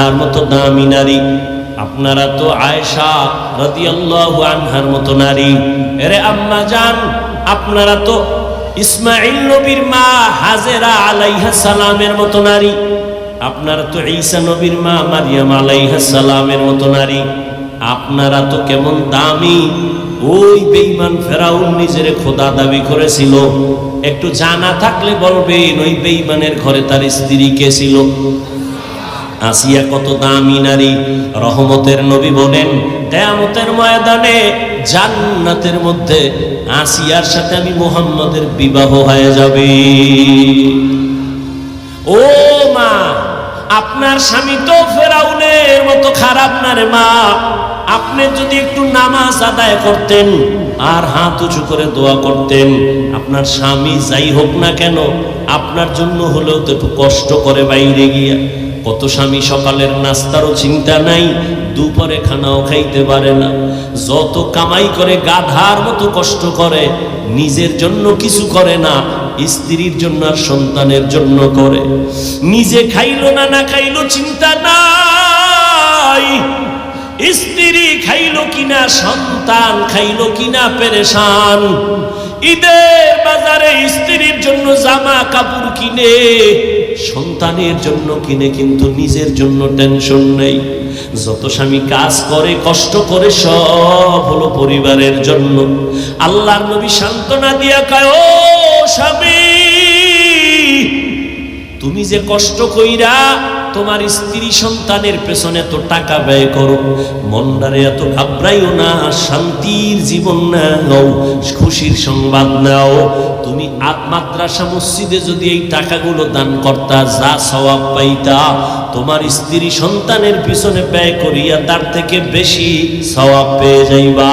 আনহার মতো দামি নারী। আপনারা তো আয়েশা রাদিয়াল্লাহু আনহার মতো নারী। এরে আম্মা জান, আপনারা তো ইসমাইল নবীর মা হাজেরা আলাইহা সালামের মতো নারী। আপনারা তো ঈসা নবীর মা মারিয়াম আলাইহা সালামের মতো নারী। আপনারা তো কেমন দামি। ওই বেঈমান ফেরাউন নিজের খোদা দাবি করেছিল। একটু জানা থাকলে বলবেন, ওই বেঈমানের ঘরে তার স্ত্রী কে ছিল? আসিয়া কত দামি নারী রহমতের নবী বলেন, কেয়ামতের ময়দানে জান্নাতের মধ্যে আসিয়ার সাথে আমি মুহাম্মদের বিবাহ হয়ে যাবে। ও মা, আপনার স্বামী তো ফেরাউনের মতো খারাপ না রে মা। আপনি যদি একটু নামাজ আদায় করতেন আর হাত উঁচু করে দোয়া করতেন, আপনার স্বামী যাই হোক না কেন, আপনার জন্য হলেও তো একটু কষ্ট করে বাইরে গিয়া কত স্বামী সকালের নাস্তারও চিন্তা নাই, দুপুরে খানাও খাইতে পারে না। যত কামাই করে, গাধার মতো কষ্ট করে, নিজের জন্য কিছু করে না, স্ত্রীর জন্য আর সন্তানের জন্য করে। নিজে খাইলো না না খাইলো চিন্তা নাই। স্ত্রী খাইলো কিনা, সন্তান খাইলো কিনা পেরেশান। ঈদের বাজারে স্ত্রীর জন্য জামা কাপড় কিনে সন্তানের জন্য কিনে কিন্তু নিজের জন্য টেনশন নেই। যত স্বামী কাজ করে, কষ্ট করে, সব হলো পরিবারের জন্য। আল্লাহর নবী সান্ত্বনা দিয়া কয়, ও স্বামী তুমি যে কষ্ট কইরা তোমার স্ত্রী সন্তানের পেছনে তো টাকা ব্যয় করো মন্ডারে এত ঘাবড়াইও না, শান্তির জীবন নাও, খুশির সংবাদ নাও। তুমি মাদ্রাসা মসজিদে যদি এই টাকাগুলো দান করতা, যা সওয়াব পাইতা, তোমার স্ত্রী সন্তানের পিছনে ব্যয় করিয়া তার থেকে বেশি সওয়াব পেয়ে যাইবা।